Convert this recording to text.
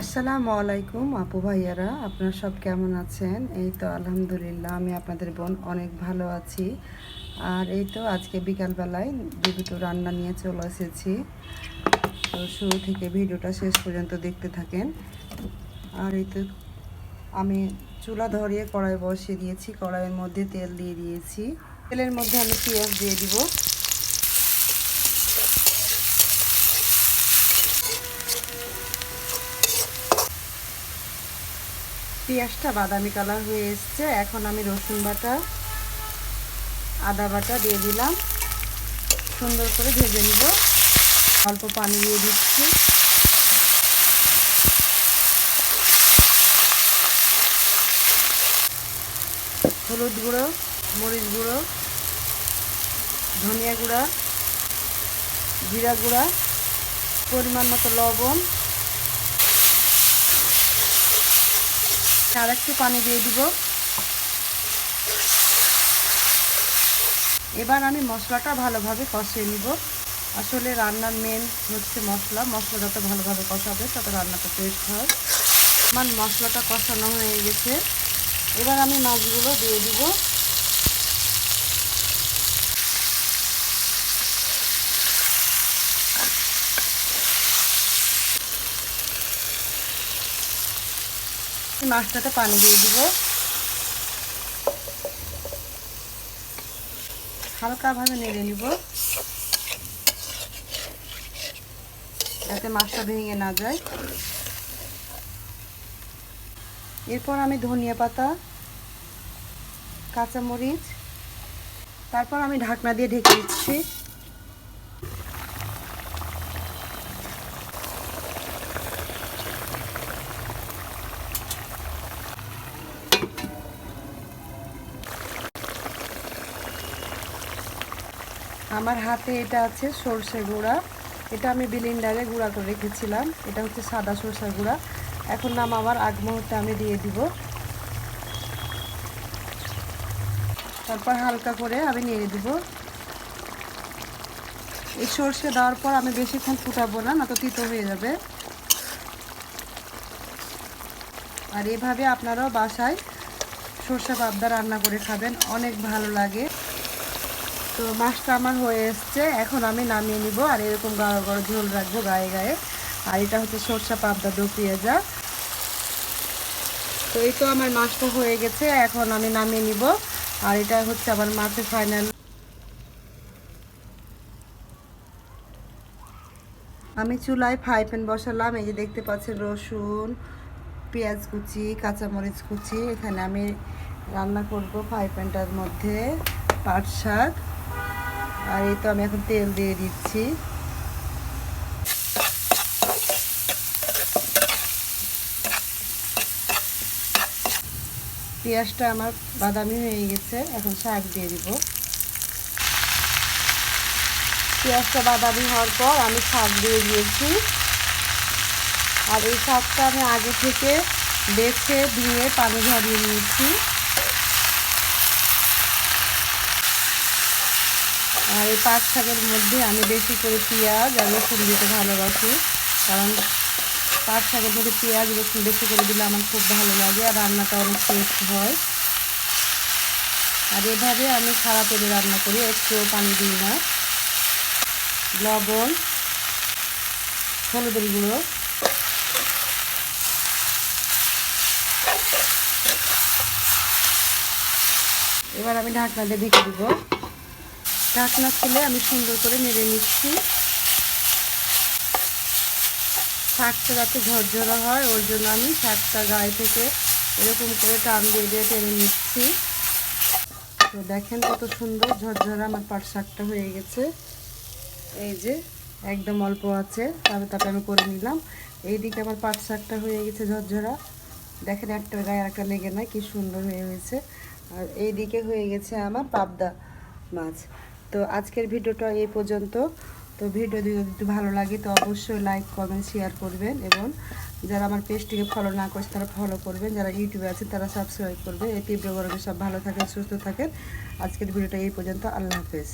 আসসালামু আলাইকুম আপু ভাইয়ারা, আপনারা সব কেমন আছেন? এই তো আলহামদুলিল্লাহ, আমি আপনাদের বোন অনেক ভালো আছি। আর এই তো আজকে বিকালবেলায় দুটো রান্না নিয়ে চলে এসেছি। তো শুরু থেকে ভিডিওটা শেষ পর্যন্ত দেখতে থাকেন। আর এই তো আমি চুলা ধরিয়ে কড়াই বসিয়ে দিয়েছি, কড়াইয়ের মধ্যে তেল দিয়ে দিয়েছি। তেলের মধ্যে আমি পেঁয়াজ দিয়ে দিব। পেঁয়াজটা বাদামি কালার হয়ে এসছে। এখন আমি রসুন বাটা, আদা বাটা দিয়ে দিলাম। সুন্দর করে ভেজে নিব। অল্প পানি দিয়ে দিচ্ছি। হলুদ গুঁড়ো, মরিচ গুঁড়ো, ধনিয়া গুঁড়া, জিরা গুঁড়া, পরিমাণ মতো লবণ আর একটু পানি দিয়ে দিব। এবার আমি মশলাটা ভালোভাবে কষিয়ে নিব। আসলে রান্নার মেন হচ্ছে মশলা। মশলা যত ভালোভাবে কষাবে, তত রান্নাটা টেস্ট হয়। আমার মশলাটা কষানো হয়ে গেছে। এবার আমি মাছগুলো দিয়ে দিব। মাছটাতে পানি দিয়ে দিব। হালকাভাবে নেড়ে নিব। যাতে মাছটা ভেঙে না যায়। এরপর আমি ধনিয়া পাতা, কাঁচামরিচ, তারপর আমি ঢাকনা দিয়ে ঢেকে দিচ্ছি। আমার হাতে এটা আছে সর্ষে গুঁড়া। এটা আমি বিলিন্ডারে গুঁড়া করে রেখেছিলাম। এটা হচ্ছে সাদা সর্ষে গুঁড়া। এখন নাম আমার আগ মুহূর্তে আমি দিয়ে দিব। তারপর হালকা করে আমি নেড়ে দিব। এই সর্ষে দেওয়ার পর আমি বেশিক্ষণ ফুটাবো না না তো তিতো হয়ে যাবে। আর এভাবে আপনারাও বাসায় সর্ষে পাবদা রান্না করে খাবেন। অনেক ভালো লাগে। তো মাছটা আমার হয়ে এসছে। এখন আমি নামিয়ে নিব আর এরকম গাঢ় গাঢ় ঝোল রাখব গায়ে গায়ে। আর এটা হচ্ছে সর্ষা পাবদা দো পেঁয়াজা। তো এই তো আমার মাছটা হয়ে গেছে, এখন আমি নামিয়ে নিব। আর এটা হচ্ছে আমার মাছের ফাইনাল আমি চুলায় ফ্রাই প্যান বসালাম, এই যে দেখতে পাচ্ছেন রসুন, পেঁয়াজ কুচি, কাঁচামরিচ কুচি। এখানে আমি রান্না করব ফ্রাই প্যানটার মধ্যে পাট শাক। আর এই তো আমি এখন তেল দিয়ে দিচ্ছি। পেঁয়াজটা আমার বাদামি হয়ে গেছে, এখন শাক দিয়ে দিব। পেঁয়াজটা বাদামি হওয়ার পর আমি শাক দিয়ে দিয়েছি। আর এই শাকটা আমি আগে থেকে বেছে দিয়ে পানি ঝরিয়ে নিয়েছি। আর এই পাট শাকের মধ্যে আমি বেশি করে পেঁয়াজ আর রসুন দিতে ভালোবাসি। কারণ পাট শাকের মধ্যে পেঁয়াজ, রসুন বেশি করে দিলে আমার খুব ভালো লাগে আর রান্নাটা অনেক টেস্ট হয়। আর এভাবে আমি খারাপ তেলে রান্না করি, একটুও পানি দিই না। লবণ, হলুদের গুঁড়ো। এবার আমি ঢাকনা দিয়ে ঢেকে দিব। ঢাকনা খুলে আমি সুন্দর করে নেড়ে নিচ্ছি। শাকটা যাতে ঝরঝরা হয়, ওর জন্য আমি শাকটা গায়ে থেকে এরকম করে টান দিয়ে দিয়ে টেনে নিচ্ছি। তো দেখেন কত সুন্দর ঝরঝরা আমার পাট শাকটা হয়ে গেছে। এই যে একদম অল্প আছে তবে তাতে আমি করে নিলাম। এইদিকে আমার পাট শাকটা হয়ে গেছে ঝরঝরা। দেখেন একটা গায়ে একটা লেগে নাই, কি সুন্দর হয়ে হয়েছে। আর এইদিকে হয়ে গেছে আমার পাবদা মাছ। তো আজকের ভিডিওটা এই পর্যন্ত। তো ভিডিও যদি ভালো লাগে তো অবশ্যই লাইক কমেন্ট শেয়ার করবেন এবং যারা আমার পেজটিকে ফলো না করছে তারা ফলো করবেন। যারা ইউটিউবে আছে তারা সাবস্ক্রাইব করবে এই তীব্র গরমে সব ভালো থাকেন, সুস্থ থাকেন। আজকের ভিডিওটা এই পর্যন্ত। আল্লাহ হাফেজ।